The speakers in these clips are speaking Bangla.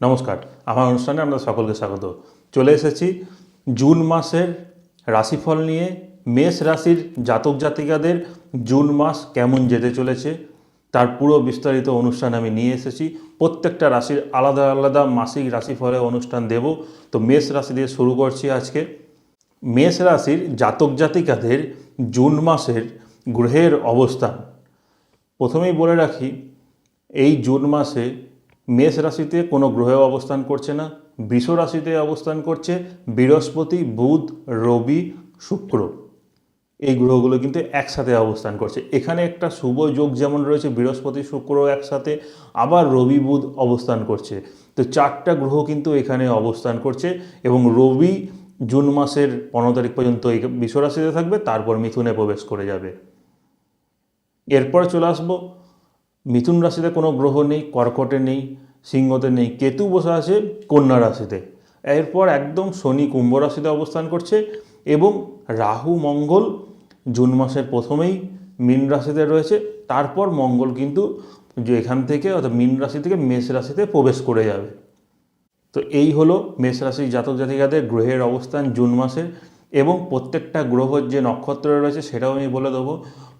নমস্কার, আমার অনুষ্ঠানে আমরা সকলকে স্বাগত। চলে এসেছি জুন মাসের রাশিফল নিয়ে। মেষ রাশির জাতক জাতিকাদের জুন মাস কেমন যেতে চলেছে, তার পুরো বিস্তারিত অনুষ্ঠান আমি নিয়ে এসেছি। প্রত্যেকটা রাশির আলাদা আলাদা মাসিক রাশিফলের অনুষ্ঠান দেব। তো মেষ রাশি দিয়ে শুরু করছি আজকে। মেষ রাশির জাতক জাতিকাদের জুন মাসের গ্রহের অবস্থান। প্রথমেই বলে রাখি, এই জুন মাসে মেষ রাশিতে কোনো গ্রহ অবস্থান করছে না, বৃষ রাশিতে অবস্থান করছে, বৃহস্পতি, বুধ, রবি, শুক্র। এই গ্রহগুলো কিন্তু একসাথে অবস্থান করছে। এখানে একটা শুভ যোগ যেমন রয়েছে, বৃহস্পতি, শুক্র একসাথে, আবার রবি, বুধ অবস্থান করছে। তো চারটা গ্রহ কিন্তু এখানে অবস্থান করছে এবং রবি জুন মাসের পনেরো তারিখ পর্যন্ত এই বৃষ রাশিতে থাকবে, তারপর মিথুনে প্রবেশ করে যাবে। এরপর চলে আসব মিথুন রাশিতে কোনো গ্রহ নেই, কর্কটে নেই, সিংহতে নেই, কেতু বসে আছে কন্যা রাশিতে। এরপর একদম শনি কুম্ভ রাশিতে অবস্থান করছে এবং রাহু, মঙ্গল জুন মাসের প্রথমেই মীন রাশিতে রয়েছে। তারপর মঙ্গল কিন্তু যে এখান থেকে অর্থাৎ মীন রাশি থেকে মেষ রাশিতে প্রবেশ করে যাবে। তো এই হলো মেষ রাশির জাতক জাতিকাদের গ্রহের অবস্থান জুন মাসে এবং প্রত্যেকটা গ্রহর যে নক্ষত্র রয়েছে সেটাও আমি বলে দেবো।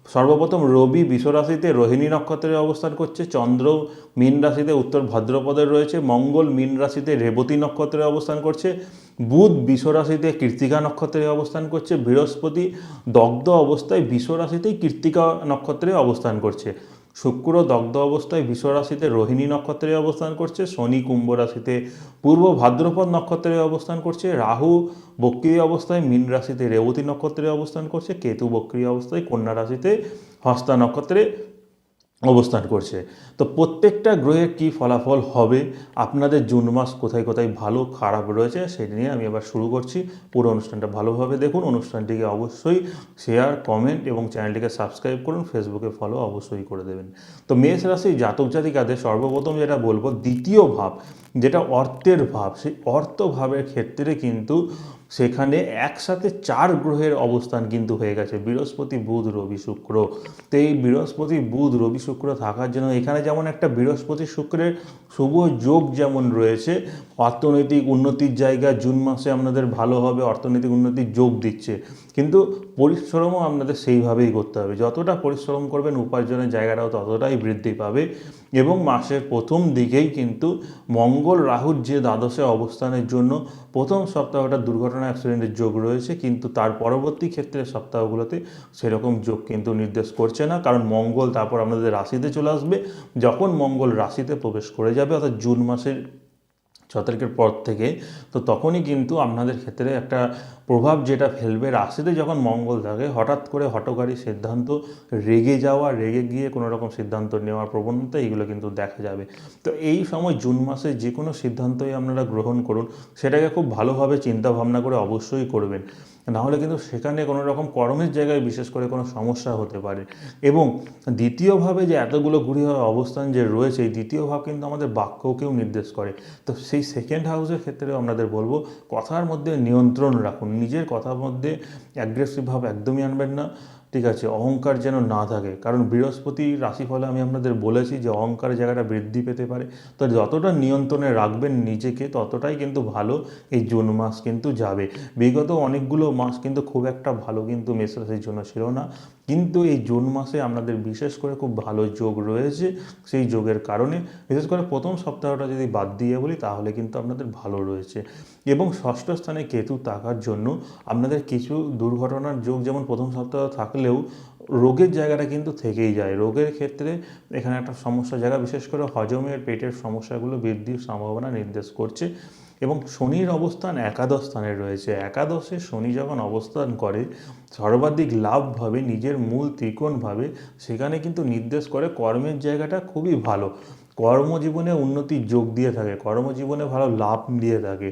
সর্বপ্রথম রবি বিষ রাশিতে রোহিণী নক্ষত্রে অবস্থান করছে, চন্দ্র মীন রাশিতে উত্তর ভদ্রপদের রয়েছে, মঙ্গল মীন রাশিতে রেবতী নক্ষত্রে অবস্থান করছে, বুধ বিশ্বরাশিতে রাশিতে কৃত্তিকা নক্ষত্রে অবস্থান করছে, বৃহস্পতি দগ্ধ অবস্থায় বিষ রাশিতেই কৃত্তিকা নক্ষত্রে অবস্থান করছে। শুক্র দগ্ধ অবস্থায় বিশ্বরাশিতে রাশিতে রোহিণী নক্ষত্রে অবস্থান করছে, শনি কুম্ভ রাশিতে পূর্ব ভাদ্রপদ নক্ষত্রে অবস্থান করছে, রাহু বক্রিয় অবস্থায় মীন রাশিতে রেবতী নক্ষত্রে অবস্থান করছে, কেতু বক্রি অবস্থায় কন্যা রাশিতে হস্তা নক্ষত্রে অবস্থান করছে। তো প্রত্যেকটা গ্রহের কি ফলাফল হবে, আপনাদের জুন মাস কোথায় কোথায় ভালো, খারাপ রয়েছে, সেটি নিয়ে আমি এবার শুরু করছি। পুরো অনুষ্ঠানটা ভালোভাবে দেখুন। অনুষ্ঠানটিকে অবশ্যই শেয়ার কমেন্ট এবং চ্যানেলটিকে সাবস্ক্রাইব করুন। ফেসবুকে ফলো অবশ্যই করে দেবেন। তো মেষ রাশি জাতক জাতিকাদের সর্বপ্রথম যেটা বলব, দ্বিতীয় ভাব, যেটা অর্থের ভাব, সেই অর্থ ভাবের ক্ষেত্রে কিন্তু সেখানে একসাথে চার গ্রহের অবস্থান কিন্তু হয়ে গেছে। বৃহস্পতি, বুধ, রবি, শুক্র। তো এই বৃহস্পতি, বুধ, রবি, শুক্র থাকার জন্য এখানে যেমন একটা বৃহস্পতি শুক্রের শুভ যোগ যেমন রয়েছে, অর্থনৈতিক উন্নতির জায়গা জুন মাসে আপনাদের ভালো হবে, অর্থনৈতিক উন্নতির যোগ দিচ্ছে। কিন্তু পরিশ্রমও আপনাদের সেইভাবেই করতে হবে। যতটা পরিশ্রম করবেন, উপার্জনের জায়গাটাও ততটাই বৃদ্ধি পাবে এবং মাসের প্রথম দিকেই কিন্তু মঙ্গল, রাহুর যে দ্বাদশে অবস্থানের জন্য প্রথম সপ্তাহটা দুর্ঘটনা অ্যাক্সিডেন্টের যোগ রয়েছে, কিন্তু তার পরবর্তী ক্ষেত্রে সপ্তাহগুলোতে সেরকম যোগ কিন্তু নির্দেশ করছে না। কারণ মঙ্গল তারপর আপনাদের রাশিতে চলে আসবে। যখন মঙ্গল রাশিতে প্রবেশ করে যাবে, অর্থাৎ জুন মাসের ছ তারিখের পর থেকে, তো তখনই কিন্তু আপনাদের ক্ষেত্রে একটা প্রভাব যেটা ফেলবে রাশিতে যখন মঙ্গল থাকে, হঠাৎ করে হটকারী সিদ্ধান্ত, রেগে যাওয়া, রেগে গিয়ে কোনো রকম সিদ্ধান্ত নেওয়ার প্রবণতা এগুলো কিন্তু দেখা যাবে। তো এই সময় জুন মাসে যে কোনো সিদ্ধান্তই আপনারা গ্রহণ করুন, সেটাকে খুব ভালোভাবে চিন্তা ভাবনা করে অবশ্যই করবেন। নাহলে কিন্তু সেখানে কোনো রকম কর্মের জায়গায় বিশেষ করে কোনো সমস্যা হতে পারে। এবং দ্বিতীয়ভাবে যে এতগুলো ঘুরি অবস্থান যে রয়েছে, এই দ্বিতীয় ভাব কিন্তু আমাদের বাক্যকেও নির্দেশ করে। তো সেই সেকেন্ড হাউসের ক্ষেত্রেও আমাদের বলব, কথার মধ্যে নিয়ন্ত্রণ রাখুন। নিজের কথার মধ্যে অ্যাগ্রেসিভ ভাব একদমই আনবেন না। ঠিক আছে, অহংকার যেন না থাকে। কারণ বৃহস্পতি রাশিফলে আমি আপনাদের বলেছি যে অহংকারের জায়গাটা বৃদ্ধি পেতে পারে। তো যতটা নিয়ন্ত্রণে রাখবেন নিজেকে, ততটাই কিন্তু ভালো এই জুন মাস কিন্তু যাবে। বিগত অনেকগুলো মাস কিন্তু খুব একটা ভালো কিন্তু মেষ রাশির জন্য ছিল না। কিন্তু এই জুন মাসে আপনাদের বিশেষ করে খুব ভালো যোগ রয়েছে সেই যোগের কারণে। বিশেষ করে প্রথম সপ্তাহটা যদি বাদ দিয়ে বলি, তাহলে কিন্তু আপনাদের ভালো রয়েছে। এবং ষষ্ঠ স্থানে কেতু থাকার জন্য আপনাদের কিছু দুর্ঘটনার যোগ যেমন প্রথম সপ্তাহ থাকলেও রোগের জায়গাটা কিন্তু থেকেই যায়। রোগের ক্ষেত্রে এখানে একটা সমস্যা জায়গা, বিশেষ করে হজমের পেটের সমস্যাগুলো বৃদ্ধির সম্ভাবনা নির্দেশ করছে এবং শনির অবস্থান একাদশ স্থানে রয়েছে। একাদশে শনি যখন অবস্থান করে, সর্বাধিক লাভভাবে নিজের মূল ত্রিকোণভাবে, সেখানে কিন্তু নির্দেশ করে কর্মের জায়গাটা খুবই ভালো। কর্মজীবনে উন্নতির যোগ দিয়ে থাকে, কর্মজীবনে ভালো লাভ দিয়ে থাকে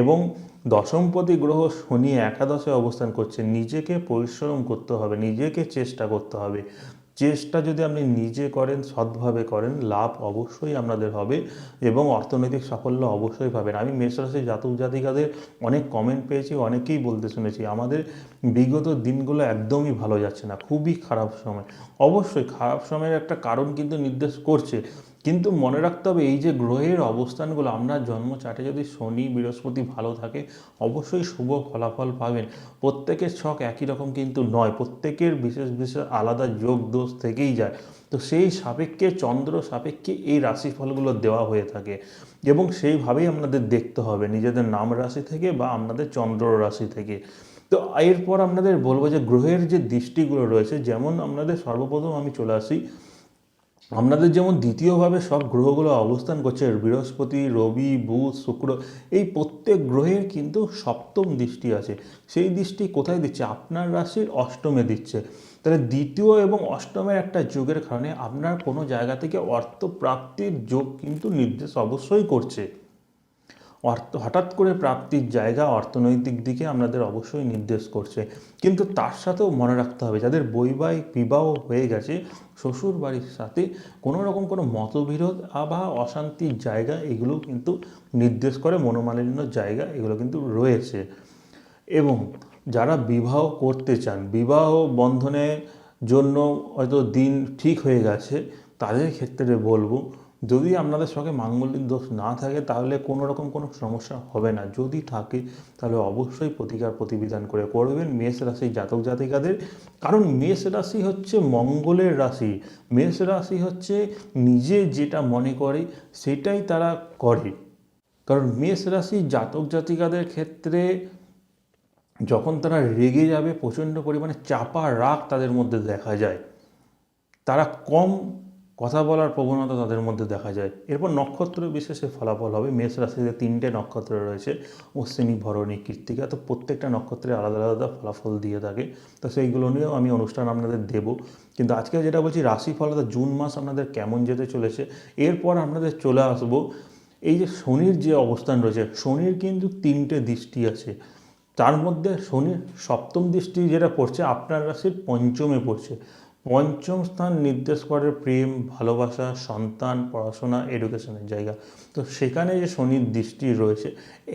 এবং দশমপতি গ্রহ শনি একাদশে অবস্থান করছে, নিজেকে পরিশ্রম করতে হবে, নিজেকে চেষ্টা করতে হবে। চেষ্টা যদি আপনি নিজে করেন, সৎভাবে করেন, লাভ অবশ্যই আপনাদের হবে এবং অর্থনৈতিক সাফল্য অবশ্যই পাবেন। আমি মেষরাশি জাতক জাতিকাদের অনেক কমেন্ট পেয়েছি, অনেকেই বলতে শুনেছি, আমাদের বিগত দিনগুলো একদমই ভালো যাচ্ছে না, খুবই খারাপ সময়। অবশ্যই খারাপ সময়ের একটা কারণ কিন্তু নির্দেশ করছে কিন্তু মনে রাখতে হবে এই যে গ্রহের অবস্থানগুলো, আমরা জন্ম চাটে যদি শনি, বৃহস্পতি ভালো থাকে, অবশ্যই শুভ ফলাফল পাবেন। প্রত্যেকের ছক একই রকম কিন্তু নয়, প্রত্যেকের বিশেষ বিশেষ আলাদা যোগ দোষ থেকেই যায়। তো সেই সাপেক্ষে, চন্দ্র সাপেক্ষে এই রাশিফলগুলো দেওয়া হয়ে থাকে এবং সেইভাবেই আপনাদের দেখতে হবে নিজেদের নাম রাশি থেকে বা আপনাদের চন্দ্র রাশি থেকে। তো এরপর আপনাদের বলব যে গ্রহের যে দৃষ্টিগুলো রয়েছে, যেমন আপনাদের সর্বপ্রথম আমি চলে আসি আপনাদের যেমন দ্বিতীয়ভাবে সব গ্রহগুলো অবস্থান করছে, বৃহস্পতি, রবি, বুধ, শুক্র, এই প্রত্যেক গ্রহের কিন্তু সপ্তম দৃষ্টি আছে। সেই দৃষ্টি কোথায় দিচ্ছে? আপনার রাশির অষ্টমে দিচ্ছে। তাহলে দ্বিতীয় এবং অষ্টমের একটা যোগের কারণে আপনার কোনো জায়গা থেকে অর্থপ্রাপ্তির যোগ কিন্তু নির্দেশ অবশ্যই করছে। হঠাৎ করে প্রাপ্তির জায়গা অর্থনৈতিক দিকে আমাদের অবশ্যই নির্দেশ করছে। কিন্তু তার সাথেও মনে রাখতে হবে, যাদের বৈবাহিক বিবাহ হয়ে গেছে শ্বশুর বাড়ির সাথে কোনো রকম কোনো মতবিরোধ বা অশান্তির জায়গা এগুলো কিন্তু নির্দেশ করে, মনোমালিন্য জায়গা এগুলো কিন্তু রয়েছে। এবং যারা বিবাহ করতে চান, বিবাহ বন্ধনের জন্য হয়তো দিন ঠিক হয়ে গেছে, তাদের ক্ষেত্রে বলব যদি আপনাদের সঙ্গে মাঙ্গলিক দোষ না থাকে, তাহলে কোনো রকম কোনো সমস্যা হবে না। যদি থাকে, তাহলে অবশ্যই প্রতিকার প্রতিবিধান করে করবেন মেষ রাশি জাতক জাতিকাদের। কারণ মেষ রাশি হচ্ছে মঙ্গলের রাশি। মেষ রাশি হচ্ছে নিজে যেটা মনে করে, সেটাই তারা করে। কারণ মেষ রাশি জাতক জাতিকাদের ক্ষেত্রে যখন তারা রেগে যাবে, প্রচণ্ড পরিমাণে চাপা রাগ তাদের মধ্যে দেখা যায়। তারা কম কথা বলার প্রবণতা তাদের মধ্যে দেখা যায়। এরপর নক্ষত্র বিশেষে ফলাফল হবে। মেষ রাশিতে তিনটে নক্ষত্র রয়েছে, অশ্বিনী, ভরণী, কৃত্তিকা। তো প্রত্যেকটা নক্ষত্রে আলাদা আলাদা ফলাফল দিয়ে থাকে। তো সেইগুলো নিয়েও আমি অনুষ্ঠান আপনাদের দেব। কিন্তু আজকে যেটা বলছি, রাশিফল অর্থাৎ জুন মাস আপনাদের কেমন যেতে চলেছে, এরপর আপনাদের চলে আসব। এই যে শনির যে অবস্থান রয়েছে, শনির কিন্তু তিনটে দৃষ্টি আছে। তার মধ্যে শনির সপ্তম দৃষ্টি যেটা পড়ছে, আপনার রাশির পঞ্চমে পড়ছে। পঞ্চম স্থান নির্দেশ করে প্রেম, ভালোবাসা, সন্তান, পড়াশোনা এডুকেশনের জায়গা। তো সেখানে যে শনির দৃষ্টি রয়েছে,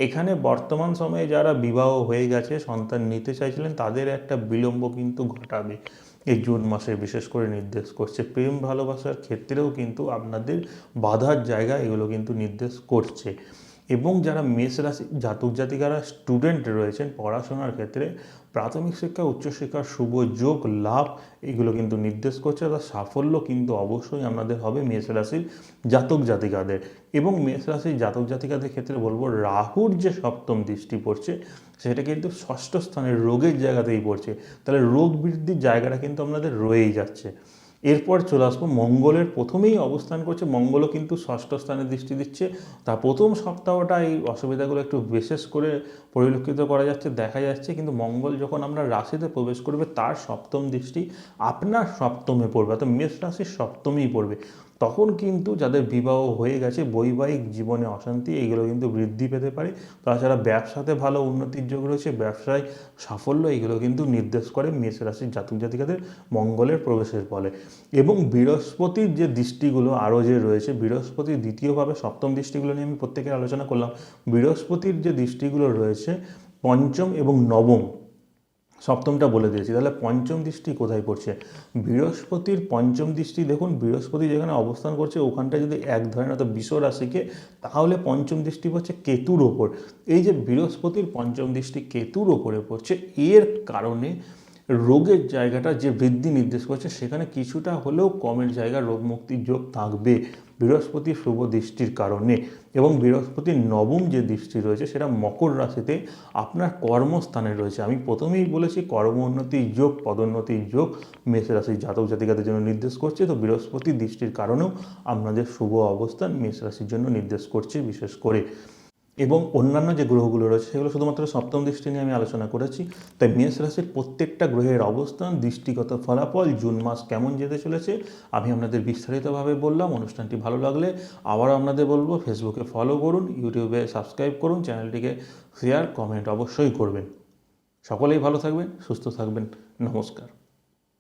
এখানে বর্তমান সময়ে যারা বিবাহ হয়ে গেছে, সন্তান নিতে চাইছিলেন, তাদের একটা বিলম্ব কিন্তু ঘটাবে। এই জুন মাসে বিশেষ করে নির্দেশ করছে। প্রেম, ভালোবাসার ক্ষেত্রেও কিন্তু আপনাদের বাধার জায়গা এগুলো কিন্তু নির্দেশ করছে। এবং যারা মেষ রাশি, জাতক জাতিকারা স্টুডেন্ট রয়েছেন পড়াশোনার ক্ষেত্রে, প্রাথমিক শিক্ষা উচ্চশিক্ষার শুভ যোগ, লাভ, এগুলো কিন্তু নির্দেশ করছে। তার সাফল্য কিন্তু অবশ্যই আপনাদের হবে মেষ রাশির জাতক জাতিকাদের। এবং মেষ রাশির জাতক জাতিকাদের ক্ষেত্রে বলব, রাহুর যে সপ্তম দৃষ্টি পড়ছে, সেটা কিন্তু ষষ্ঠ স্থানের রোগের জায়গাতেই পড়ছে। তাহলে রোগ বৃদ্ধির জায়গাটা কিন্তু আপনাদের রয়েই যাচ্ছে। এরপর চলে আসব মঙ্গলের প্রথমেই অবস্থান করছে। মঙ্গলও কিন্তু ষষ্ঠ স্থানে দৃষ্টি দিচ্ছে। তা প্রথম সপ্তাহটা এই অসুবিধাগুলো একটু বিশেষ করে পরিলক্ষিত করা যাচ্ছে, দেখা যাচ্ছে। কিন্তু মঙ্গল যখন আমরা রাশিতে প্রবেশ করবে, তার সপ্তম দৃষ্টি আপনার সপ্তমে পড়বে, অর্থাৎ মেষ রাশির সপ্তমেই পড়বে। তখন কিন্তু যাদের বিবাহ হয়ে গেছে, বৈবাহিক জীবনে অশান্তি এইগুলো কিন্তু বৃদ্ধি পেতে পারে। তাছাড়া ব্যবসাতে ভালো উন্নতির যোগ রয়েছে, ব্যবসায় সাফল্য এইগুলো কিন্তু নির্দেশ করে মেষ রাশির জাতক জাতিকাদের মঙ্গলের প্রবেশের ফলে। এবং বৃহস্পতির যে দৃষ্টিগুলো আরও যে রয়েছে, বৃহস্পতির দ্বিতীয়ভাবে সপ্তম দৃষ্টিগুলো নিয়ে আমি প্রত্যেকের আলোচনা করলাম। বৃহস্পতির যে দৃষ্টিগুলো রয়েছে, পঞ্চম এবং নবম সপ্তমটা বলে দিয়েছি। তাহলে পঞ্চম দৃষ্টি কোথায় পড়ছে? বৃহস্পতির পঞ্চম দৃষ্টি, দেখুন বৃহস্পতি যেখানে অবস্থান করছে, ওখানটা যদি এক ধরনের অত বিষ রাশিকে, তাহলে পঞ্চম দৃষ্টি পড়ছে কেতুর ওপর। এই যে বৃহস্পতির পঞ্চম দৃষ্টি কেতুর ওপরে পড়ছে, এর কারণে রোগের জায়গাটা যে বৃদ্ধি নির্দেশ করছে, সেখানে কিছুটা হলেও কমের জায়গা রোগ মুক্তির যোগ থাকবে। বৃহস্পতি শুভ দৃষ্টির কারণে এবং বৃহস্পতির নবম যে দৃষ্টি রয়েছে, সেটা মকর রাশিতে আপনার কর্মস্থানে রয়েছে। আমি প্রথমেই বলেছি কর্ম উন্নতির যোগ পদোন্নতির যোগ মেষ রাশির জাতক জাতিকাদের জন্য নির্দেশ করছে। তো বৃহস্পতি দৃষ্টির কারণেও আপনাদের শুভ অবস্থান মেষ রাশির জন্য নির্দেশ করছে, বিশেষ করে এবং অন্যান্য যে গ্রহগুলো রয়েছে, সেগুলো শুধুমাত্র সপ্তম দৃষ্টি নিয়ে আমি আলোচনা করেছি। তাই মেষ রাশির প্রত্যেকটা গ্রহের অবস্থান, দৃষ্টিগত ফলাফল, জুন মাস কেমন যেতে চলেছে, আমি আপনাদের বিস্তারিতভাবে বললাম, অনুষ্ঠানটি ভালো লাগলে আবারও আপনাদের বলব, ফেসবুকে ফলো করুন ইউটিউবে সাবস্ক্রাইব করুন চ্যানেলটিকে শেয়ার কমেন্ট অবশ্যই করবেন। সকলেই ভালো থাকবেন, সুস্থ থাকবেন, নমস্কার।